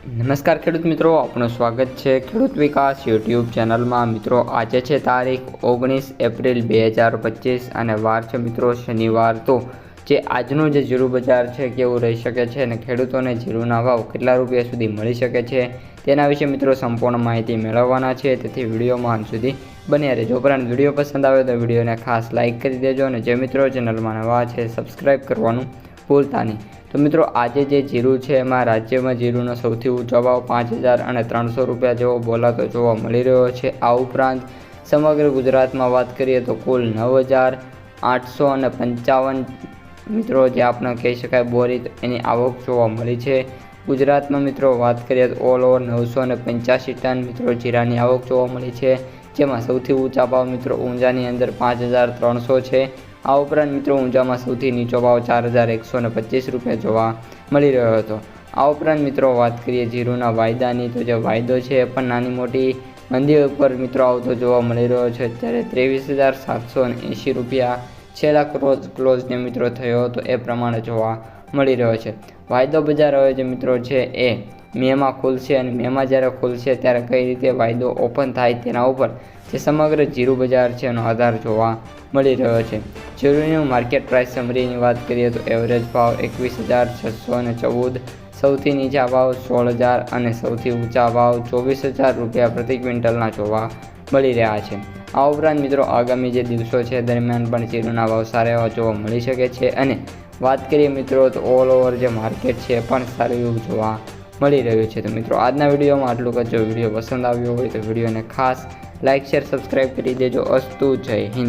નમસ્કાર ખેડૂત મિત્રો, આપનું સ્વાગત છે ખેડૂત વિકાસ યુટ્યુબ ચેનલમાં. મિત્રો, આજે છે તારીખ ઓગણીસ એપ્રિલ બે હજાર પચીસ અને વાર છે મિત્રો શનિવાર. તો જે આજનું જે જીરું બજાર છે કેવું રહી શકે છે અને ખેડૂતોને જીરુના ભાવ કેટલા રૂપિયા સુધી મળી શકે છે તેના વિશે મિત્રો સંપૂર્ણ માહિતી મેળવવાના છે. તેથી વિડીયોમાં અંત સુધી બન્યા રહેજો. ઉપરાંત વીડિયો પસંદ આવે તો વિડીયોને ખાસ લાઇક કરી દેજો અને જે મિત્રો ચેનલમાં નવા છે સબસ્ક્રાઈબ કરવાનું ભૂલતા તો મિત્રો, આજે જે જીરું છે, એમાં રાજ્યમાં જીરુનો સૌથી ઊંચો ભાવ પાંચ હજાર અને ત્રણસો રૂપિયા જેવો બોલાતો જોવા મળી રહ્યો છે. આ ઉપરાંત, સમગ્ર ગુજરાતમાં વાત કરીએ તો કુલ નવ હજાર આઠસો અને પંચાવન મિત્રો, જે આપણે કહી શકાય બોરી એની આવક જોવા મળી છે. ગુજરાતમાં મિત્રો, વાત કરીએ તો ઓલ ઓવર નવસો અને પંચ્યાસી ટન મિત્રો, જીરાની આવક જોવા મળી છે. જેમાં સૌથી ઊંચા ભાવ મિત્રો, ઊંઝાની અંદર પાંચ હજાર ત્રણસો છે. આ ઉપરાંત મિત્રો ઊંઝામાં સૌથી નીચો ભાવ ચાર હજાર એકસો ને પચીસ રૂપિયા જોવા મળી રહ્યો હતો. આ ઉપરાંત મિત્રો વાત કરીએ જીરુના વાયદાની, તો જે વાયદો છે એ પણ નાની મોટી મંદી ઉપર મિત્રો આવતો જોવા મળી રહ્યો છે. અત્યારે ત્રેવીસ હજાર સાતસો એંશી રૂપિયા છેલ્લા ક્લોઝ ક્લોઝને મિત્રો થયો હતો એ પ્રમાણે જોવા મળી રહ્યો છે. વાયદો બજાર હવે જે મિત્રો છે એ મેમાં ખુલશે અને મેમાં જ્યારે ખુલશે ત્યારે કઈ રીતે વાયદો ઓપન થાય તેના ઉપર જે સમગ્ર જીરું બજાર છે એનો આધાર જોવા મળી રહ્યો છે. જીરુની માર્કેટ પ્રાઇસ સમરીની વાત કરીએ તો એવરેજ ભાવ એકવીસ હજાર છસો અને ચૌદ, સૌથી નીચા ભાવ સોળ હજાર અને સૌથી ઊંચા ભાવ ચોવીસ હજાર રૂપિયા પ્રતિ ક્વિન્ટલના જોવા મળી રહ્યા છે. આ ઉપરાંત મિત્રો આગામી જે દિવસો છે દરમિયાન પણ જીરુના ભાવ સારા એવા જોવા મળી શકે છે અને વાત કરીએ મિત્રો તો ઓલ ઓવર જે માર્કેટ છે પણ સારું એવું જોવા મળી રહ્યું છે. તો મિત્રો, આજના વિડીયોમાં આટલું જ. જો વીડિયો પસંદ આવ્યો હોય તો વિડીયોને ખાસ લાઇક શેર સબસ્ક્રાઈબ કરી દેજો. અસ્તુ જય હિન્દ.